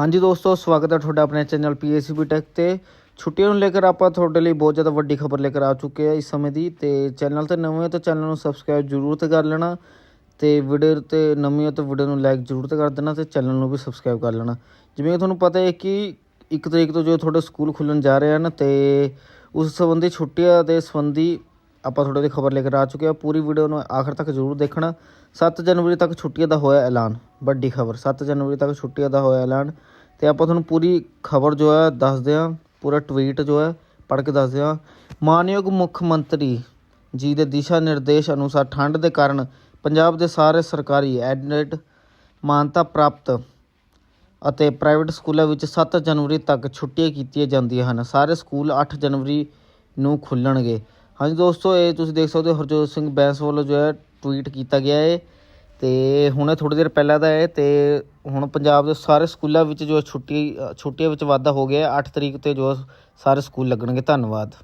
ਹਾਂਜੀ ਦੋਸਤੋ, ਸਵਾਗਤ ਹੈ ਤੁਹਾਡਾ ਆਪਣੇ ਚੈਨਲ ਪੀਏਸੀਬੀ ਟੈਕ ਤੇ। ਛੁੱਟੀਆਂ ਨੂੰ ਲੈ ਕੇ ਆਪਾਂ ਤੁਹਾਡੇ ਲਈ ਬਹੁਤ ਜ਼ਿਆਦਾ ਵੱਡੀ ਖਬਰ ਲੈ ਕੇ ਆ ਚੁੱਕੇ ਆ ਇਸ ਸਮੇਂ ਦੀ। ਤੇ ਚੈਨਲ ਤੇ ਨਵੇਂ ਹੋ ਤਾਂ ਚੈਨਲ ਨੂੰ ਸਬਸਕ੍ਰਾਈਬ ਜ਼ਰੂਰ ਤੇ ਕਰ ਲੈਣਾ। ਤੇ ਵੀਡੀਓ ਤੇ ਨਵੇਂ ਹੋ ਤਾਂ ਵੀਡੀਓ ਨੂੰ ਲਾਈਕ ਜ਼ਰੂਰ ਤੇ ਕਰ ਦੇਣਾ ਤੇ ਚੈਨਲ ਨੂੰ ਵੀ ਸਬਸਕ੍ਰਾਈਬ ਕਰ ਲੈਣਾ। ਜਿਵੇਂ ਕਿ ਤੁਹਾਨੂੰ ਪਤਾ ਹੈ ਕਿ ਇੱਕ ਤਰੀਕ ਤੋਂ ਜੋ ਤੁਹਾਡੇ ਸਕੂਲ ਖੁੱਲਣ ਜਾ ਰਹੇ ਹਨ ਤੇ ਉਸ ਸੰਬੰਧੀ ਛੁੱਟੀਆਂ ਦੇ ਸੰਬੰਧੀ ਆਪਾਂ ਤੁਹਾਡੇ ਲਈ ਖਬਰ ਲੈ ਕੇ ਆ ਚੁੱਕੇ ਆ। ਪੂਰੀ ਵੀਡੀਓ ਨੂੰ ਆਖਰ ਤੱਕ ਜ਼ਰੂਰ ਦੇਖਣਾ। 7 ਜਨਵਰੀ ਤੱਕ ਛੁੱਟੀਆਂ ਦਾ ਹੋਇਆ ਐਲਾਨ। ਵੱਡੀ ਖਬਰ। 7 ਜਨਵਰੀ ਤੱਕ ਛੁੱਟੀਆਂ ਦਾ ਹੋਇਆ ਐਲਾਨ ਤੇ ਆਪਾਂ ਤੁਹਾਨੂੰ ਪੂਰੀ ਖਬਰ ਜੋ ਹੈ ਦੱਸਦੇ ਹਾਂ ਪੂਰਾ ਟਵੀਟ ਜੋ ਹੈ ਪੜ੍ਹ ਕੇ ਦੱਸਦੇ ਹਾਂ ਮਾਨਯੋਗ ਮੁੱਖ ਮੰਤਰੀ ਜੀ ਦੇ ਦਿਸ਼ਾ ਨਿਰਦੇਸ਼ ਅਨੁਸਾਰ ਠੰਡ ਦੇ ਕਾਰਨ ਪੰਜਾਬ ਦੇ ਸਾਰੇ ਸਰਕਾਰੀ ਐਡਮਿਟ ਮਾਨਤਾ ਪ੍ਰਾਪਤ ਅਤੇ ਪ੍ਰਾਈਵੇਟ ਸਕੂਲਾਂ ਵਿੱਚ 7 ਜਨਵਰੀ ਤੱਕ ਛੁੱਟੀਆਂ ਕੀਤੀਆਂ ਜਾਂਦੀਆਂ ਹਨ। ਸਾਰੇ ਸਕੂਲ 8 ਜਨਵਰੀ ਨੂੰ ਖੁੱਲਣਗੇ। ਹਾਂਜੀ ਦੋਸਤੋ, ਇਹ ਤੁਸੀਂ ਦੇਖ ਸਕਦੇ ਹੋ ਹਰਜੋਤ ਸਿੰਘ ਬੈਂਸ ਵੱਲੋਂ ਜੋ ਹੈ ਟਵੀਟ ਕੀਤਾ ਗਿਆ ਹੈ। ਤੇ ਹੁਣੇ ਥੋੜੀ ਦੇਰ ਪਹਿਲਾਂ ਦਾ ਹੈ ਤੇ ਹੁਣ ਪੰਜਾਬ ਦੇ ਸਾਰੇ ਸਕੂਲਾਂ ਵਿੱਚ ਜੋ ਛੁੱਟੀ, ਛੁੱਟੀਆਂ ਵਿੱਚ ਵਾਧਾ ਹੋ ਗਿਆ 8 ਤਰੀਕ ਤੇ ਜੋ ਸਾਰੇ ਸਕੂਲ ਲੱਗਣਗੇ। ਧੰਨਵਾਦ।